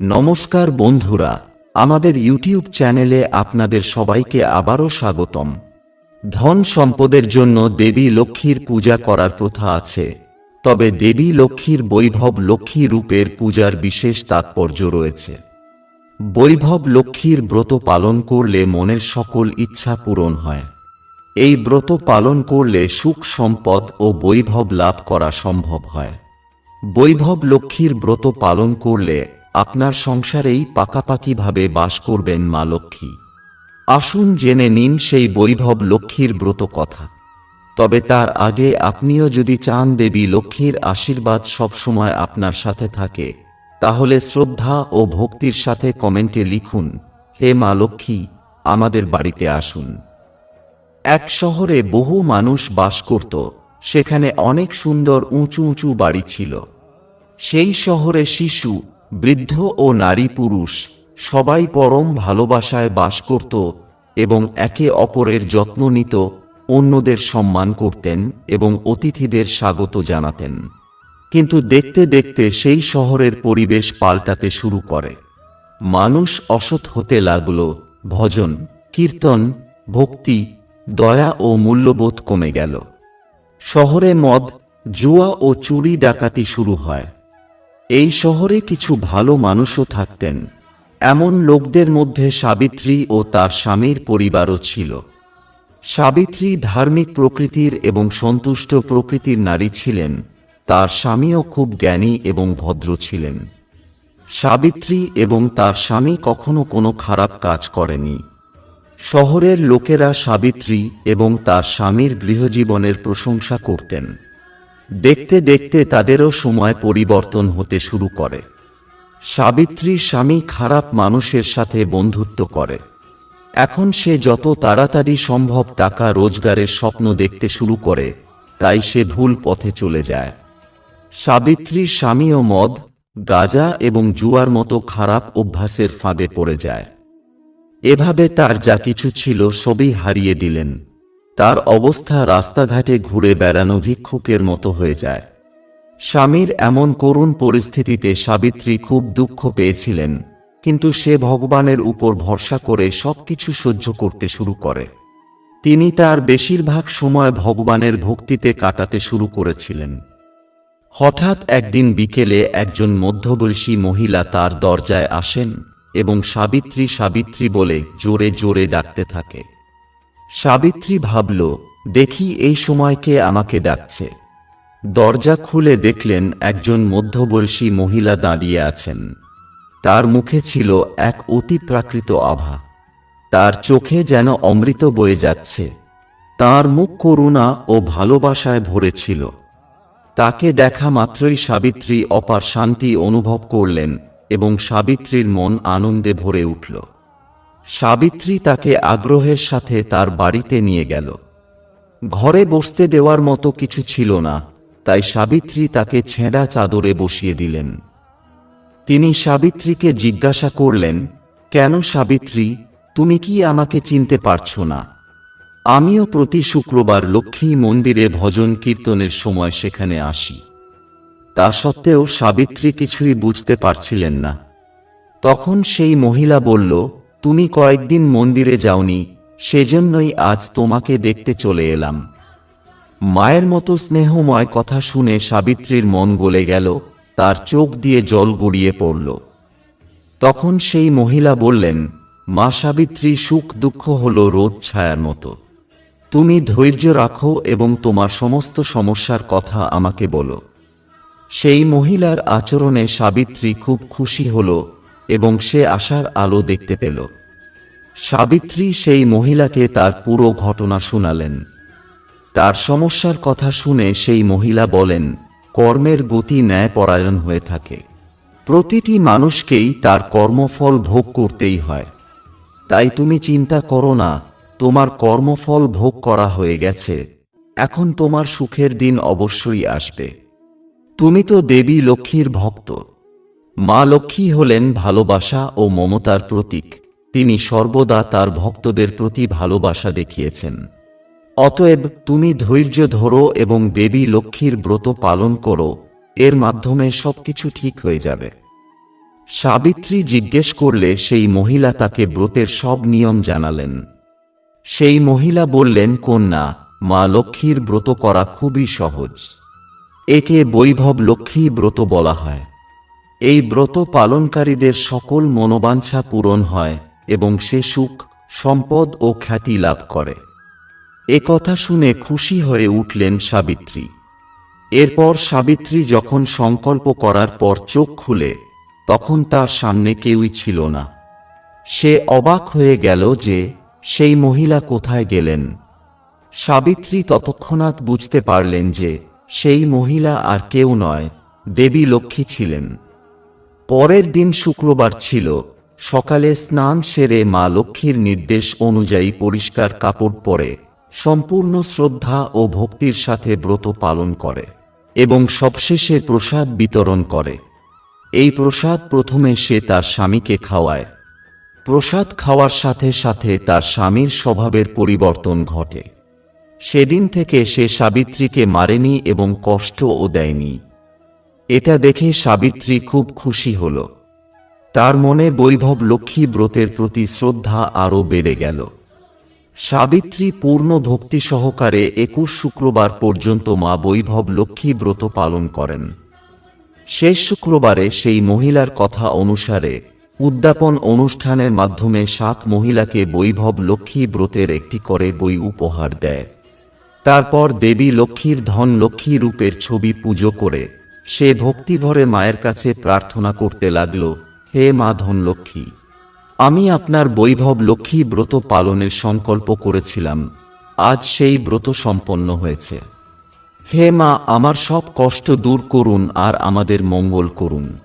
নমস্কার বন্ধুরা, আমাদের ইউটিউব চ্যানেলে আপনাদের সবাইকে আবারও স্বাগতম। ধন সম্পদের জন্য দেবী লক্ষ্মীর পূজা করার প্রথা আছে, তবে দেবী লক্ষ্মীর বৈভব লক্ষ্মী রূপের পূজার বিশেষ তাৎপর্য রয়েছে। বৈভব লক্ষ্মীর ব্রত পালন করলে মনের সকল ইচ্ছা পূরণ হয়। এই ব্রত পালন করলে সুখ সম্পদ ও বৈভব লাভ করা সম্ভব হয়। বৈভব লক্ষ্মীর ব্রত পালন করলে আপনার সংসারেই পাকাপাকিভাবে বাস করবেন মা লক্ষ্মী। আসুন জেনে নিন সেই বৈভব লক্ষ্মীর ব্রত কথা। তবে তার আগে আপনিও যদি চান দেবী লক্ষ্মীর আশীর্বাদ সবসময় আপনার সাথে থাকে, তাহলে শ্রদ্ধা ও ভক্তির সাথে কমেন্টে লিখুন, হে মা লক্ষ্মী, আমাদের বাড়িতে আসুন। এক শহরে বহু মানুষ বাস করত, সেখানে অনেক সুন্দর উঁচু উঁচু বাড়ি ছিল। সেই শহরে শিশু বৃদ্ধ ও নারী পুরুষ সবাই পরম ভালোবাসায় বাস করত এবং একে অপরের যত্ন নিত, অন্যদের সম্মান করতেন এবং অতিথিদের স্বাগত জানাতেন। কিন্তু দেখতে দেখতে সেই শহরের পরিবেশ পাল্টাতে শুরু করে। মানুষ অসৎ হতে লাগল, ভজন, কীর্তন, ভক্তি, দয়া ও মূল্যবোধ কমে গেল। শহরে মদ, জুয়া ও চুরি ডাকাতি শুরু হয়। এই শহরে কিছু ভালো মানুষও থাকতেন। এমন লোকদের মধ্যে সাবিত্রী ও তার স্বামীর পরিবারও ছিল। সাবিত্রী ধার্মিক প্রকৃতির এবং সন্তুষ্ট প্রকৃতির নারী ছিলেন। তার স্বামীও খুব জ্ঞানী এবং ভদ্র ছিলেন। সাবিত্রী এবং তার স্বামী কখনো কোনো খারাপ কাজ করেনি। শহরের লোকেরা সাবিত্রী এবং তার স্বামীর গৃহজীবনের প্রশংসা করতেন। দেখতে দেখতে তাদেরও সময় পরিবর্তন হতে শুরু করে। সাবিত্রীর স্বামী খারাপ মানুষের সাথে বন্ধুত্ব করে। এখন সে যত তাড়াতাড়ি সম্ভব টাকা রোজগারের স্বপ্ন দেখতে শুরু করে, তাই সে ভুল পথে চলে যায়। সাবিত্রীর স্বামীও মদ, গাঁজা এবং জুয়ার মতো খারাপ অভ্যাসের ফাঁদে পড়ে যায়। এভাবে তার যা কিছু ছিল সবই হারিয়ে দিলেন। তার অবস্থা রাস্তাঘাটে ঘুরে বেড়ানো ভিক্ষুকের মতো হয়ে যায়। স্বামীর এমন করুণ পরিস্থিতিতে সাবিত্রী খুব দুঃখ পেয়েছিলেন, কিন্তু সে ভগবানের উপর ভরসা করে সবকিছু সহ্য করতে শুরু করে। তিনি তার বেশিরভাগ সময় ভগবানের ভক্তিতে কাটাতে শুরু করেছিলেন। হঠাৎ একদিন বিকেলে একজন মধ্যবয়সী মহিলা তার দরজায় আসেন এবং সাবিত্রী সাবিত্রী বলে জোরে জোরে ডাকতে থাকে। সাবিত্রী ভাবল, দেখি এই সময়কে আমাকে ডাকছে। দরজা খুলে দেখলেন একজন মধ্যবয়সী মহিলা দাঁড়িয়ে আছেন। তার মুখে ছিল এক অতি প্রাকৃত আভা। তার চোখে যেন অমৃত বয়ে যাচ্ছে। তার মুখ করুণা ও ভালোবাসায় ভরেছিল তাকে দেখা মাত্রই সাবিত্রী অপার শান্তি অনুভব করলেন এবং সাবিত্রীর মন আনন্দে ভরে উঠল। সাবিত্রী তাকে আগ্রহের সাথে তার বাড়িতে নিয়ে গেল। ঘরে বসতে দেওয়ার মতো কিছু ছিল না, তাই সাবিত্রী তাকে ছেঁড়া চাদরে বসিয়ে দিলেন। তিনি সাবিত্রীকে জিজ্ঞাসা করলেন, কেন সাবিত্রী, তুমি কি আমাকে চিনতে পারছ না? আমিও প্রতি শুক্রবার লক্ষ্মী মন্দিরে ভজন কীর্তনের সময় সেখানে আসি। তা সত্ত্বেও সাবিত্রী কিছুই বুঝতে পারছিলেন না। তখন সেই মহিলা বলল তুমি কয়েকদিন মন্দিরে যাওনি, সেজন্যই আজ তোমাকে দেখতে চলে এলাম। মায়ের মতো স্নেহময় কথা শুনে সাবিত্রীর মন গলে গেল, তার চোখ দিয়ে জল গড়িয়ে পড়ল। তখন সেই মহিলা বললেন, মা সাবিত্রী, সুখ দুঃখ হল রোদ ছায়ার মতো। তুমি ধৈর্য রাখো এবং তোমার সমস্ত সমস্যার কথা আমাকে বলো। সেই মহিলার আচরণে সাবিত্রী খুব খুশি হল এবং সে আশার আলো দেখতে পেল। সাবিত্রী সেই মহিলাকে তার পুরো ঘটনা শুনালেন। তার সমস্যার কথা শুনে সেই মহিলা বলেন, কর্মের গতি ন্যায়পরায়ণ হয়ে থাকে। প্রতিটি মানুষকেই তার কর্মফল ভোগ করতেই হয়। তাই তুমি চিন্তা করো না, তোমার কর্মফল ভোগ করা হয়ে গেছে। এখন তোমার সুখের দিন অবশ্যই আসবে। তুমি তো দেবী লক্ষ্মীর ভক্ত। মা লক্ষ্মী হলেন ভালোবাসা ও মমতার প্রতীক। তিনি সর্বদা তার ভক্তদের প্রতি ভালোবাসা দেখিয়েছেন। অতএব তুমি ধৈর্য ধরো এবং দেবী লক্ষ্মীর ব্রত পালন করো, এর মাধ্যমে সবকিছু ঠিক হয়ে যাবে। সাবিত্রী জিজ্ঞেস করলে সেই মহিলা তাকে ব্রতের সব নিয়ম জানালেন। সেই মহিলা বললেন, কন্যা, মা লক্ষ্মীর ব্রত করা খুবই সহজ। একে বৈভব লক্ষ্মী ব্রত বলা হয়। এই ব্রত পালনকারীদের সকল মনোবাঞ্ছা পূরণ হয় এবং সে সুখ, সম্পদ ও খ্যাতি লাভ করে। এ কথা শুনে খুশি হয়ে উঠলেন সাবিত্রী। এরপর সাবিত্রী যখন সংকল্প করার পর চোখ খুলে, তখন তার সামনে কেউই ছিল না। সে অবাক হয়ে গেল যে, সেই মহিলা কোথায় গেলেন? সাবিত্রী ততক্ষণাৎ বুঝতে পারলেন যে, সেই মহিলা আর কেউ নয়, দেবী লক্ষ্মী ছিলেন। পরের দিন শুক্রবার ছিল সকালে স্নান সেরে মা লক্ষ্মীর নির্দেশ অনুযায়ী পরিষ্কার কাপড় পরে, সম্পূর্ণ শ্রদ্ধা ও ভক্তির সাথে ব্রত পালন করে এবং সবশেষে প্রসাদ বিতরণ করে। এই প্রসাদ প্রথমে সে তার স্বামীকে খাওয়ায়। প্রসাদ খাওয়ার সাথে সাথে তার স্বামীর স্বভাবের পরিবর্তন ঘটে। সেদিন থেকে সে সাবিত্রীকে মারেনি এবং কষ্টও দেয়নি। এটা দেখে সাবিত্রী খুব খুশি হল। তার মনে বৈভব লক্ষ্মী ব্রতের প্রতি শ্রদ্ধা আরও বেড়ে গেল। সাবিত্রী পূর্ণ ভক্তি সহকারে একুশ শুক্রবার পর্যন্ত মা বৈভব লক্ষ্মী ব্রত পালন করেন। শেষ শুক্রবারে সেই মহিলার কথা অনুসারে উদ্যাপন অনুষ্ঠানের মাধ্যমে সাত মহিলাকে বৈভব লক্ষ্মী ব্রতের একটি করে বই উপহার দেয়। তারপর দেবী লক্ষ্মীর ধন লক্ষ্মী রূপের ছবি পুজো করে সে ভক্তিভরে মায়ের কাছে প্রার্থনা করতে লাগল হে মা ধনলক্ষ্মী আমি আপনার বৈভব লক্ষ্মী ব্রত পালনের সংকল্প করেছিলাম, আজ সেই ব্রত সম্পন্ন হয়েছে। হে মা, আমার সব কষ্ট দূর করুন আর আমাদের মঙ্গল করুন।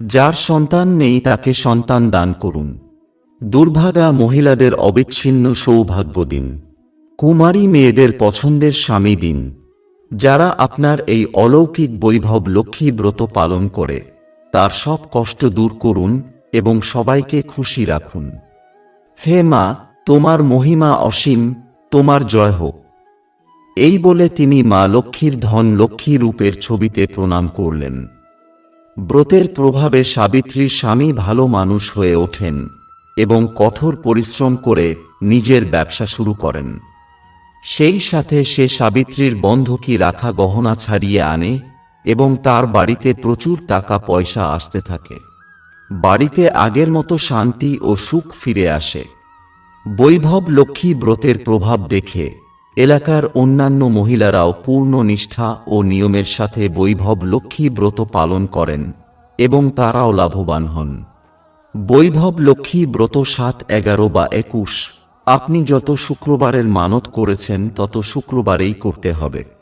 যার সন্তান নেই, তাকে সন্তান দান করুন। দুর্ভাগা মহিলাদের অবিচ্ছিন্ন সৌভাগ্য দিন। কুমারী মেয়েদের পছন্দের স্বামী দিন। যারা আপনার এই অলৌকিক বৈভব লক্ষ্মী ব্রত পালন করে তার সব কষ্ট দূর করুন এবং সবাইকে খুশি রাখুন। হে মা, তোমার মহিমা অসীম, তোমার জয় হোক। এই বলে তিনি মা লক্ষ্মীর ধন লক্ষ্মী রূপের ছবিতে প্রণাম করলেন। ব্রতের প্রভাবে সাবিত্রীর স্বামী ভালো মানুষ হয়ে ওঠেন এবং কঠোর পরিশ্রম করে নিজের ব্যবসা শুরু করেন। সেই সাথে সে সাবিত্রীর বন্ধকি রাখা গহনা ছাড়িয়ে আনে এবং তার বাড়িতে প্রচুর টাকা পয়সা আসতে থাকে। বাড়িতে আগের মতো শান্তি ও সুখ ফিরে আসে। বৈভব লক্ষ্মী ব্রতের প্রভাব দেখে এলাকার অন্যান্য মহিলারাও পূর্ণ নিষ্ঠা ও নিয়মের সাথে বৈভব লক্ষ্মী ব্রত পালন করেন এবং তারাও লাভবান হন। বৈভব লক্ষ্মী ব্রত সাত এগারো বা একুশ। আপনি যত শুক্রবারের মানত করেছেন, তত শুক্রবারেই করতে হবে।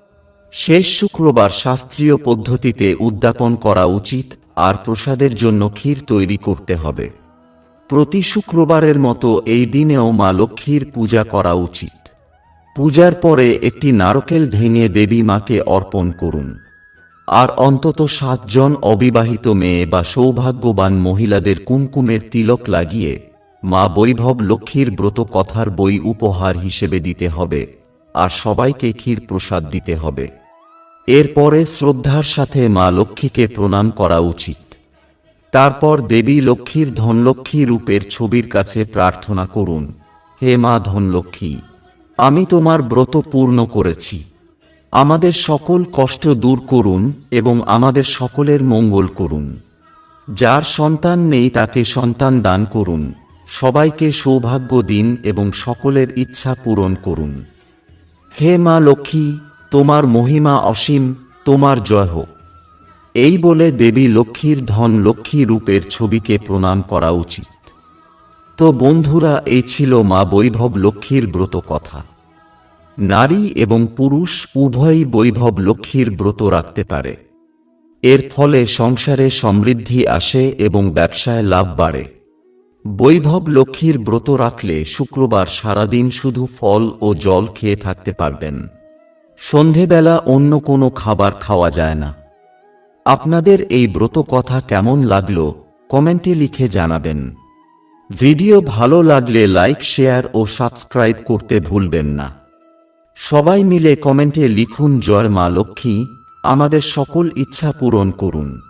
শেষ শুক্রবার শাস্ত্রীয় পদ্ধতিতে উদ্যাপন করা উচিত আর প্রসাদের জন্য ক্ষীর তৈরি করতে হবে। প্রতি শুক্রবারের মতো এই দিনেও মা লক্ষ্মীর পূজা করা উচিত। পূজার পরে একটি নারকেল ভেঙে দেবী মাকে অর্পণ করুন। আর অন্তত সাতজন অবিবাহিত মেয়ে বা সৌভাগ্যবান মহিলাদের কুমকুমের তিলক লাগিয়ে মা বৈভব লক্ষ্মীর ব্রত কথার বই উপহার হিসেবে দিতে হবে। আর সবাইকে ক্ষীর প্রসাদ দিতে হবে। এরপরে শ্রদ্ধার সাথে মা লক্ষ্মীকে প্রণাম করা উচিত। তারপর দেবী লক্ষ্মীর ধনলক্ষ্মী রূপের ছবির কাছে প্রার্থনা করুন, হে মা ধনলক্ষ্মী, আমি তোমার ব্রত পূর্ণ করেছি। আমাদের সকল কষ্ট দূর করুন এবং আমাদের সকলের মঙ্গল করুন। যার সন্তান নেই তাকে সন্তান দান করুন। সবাইকে সৌভাগ্য দিন এবং সকলের ইচ্ছা পূরণ করুন। হে মা লক্ষ্মী, তোমার মহিমা অসীম, তোমার জয় হোক। এই বলে দেবী লক্ষ্মীর ধন লক্ষ্মী রূপের ছবিকে প্রণাম করা উচিত। তো বন্ধুরা, এই ছিল মা বৈভব লক্ষ্মীর ব্রত কথা। নারী এবং পুরুষ উভয়ই বৈভব লক্ষ্মীর ব্রত রাখতে পারে। এর ফলে সংসারে সমৃদ্ধি আসে এবং ব্যবসায় লাভ বাড়ে। বৈভব লক্ষ্মীর ব্রত রাখলে শুক্রবার সারাদিন শুধু ফল ও জল খেয়ে থাকতে পারবেন। সন্ধেবেলা অন্য কোনো খাবার খাওয়া যায় না। আপনাদের এই ব্রত কথা কেমন লাগল, কমেন্টে লিখে জানাবেন। ভিডিও ভালো লাগলে লাইক, শেয়ার ও সাবস্ক্রাইব করতে ভুলবেন না। সবাই মিলে কমেন্টে লিখুন, জয় মা লক্ষ্মী। আমাদের সকল ইচ্ছা পূরণ করুন।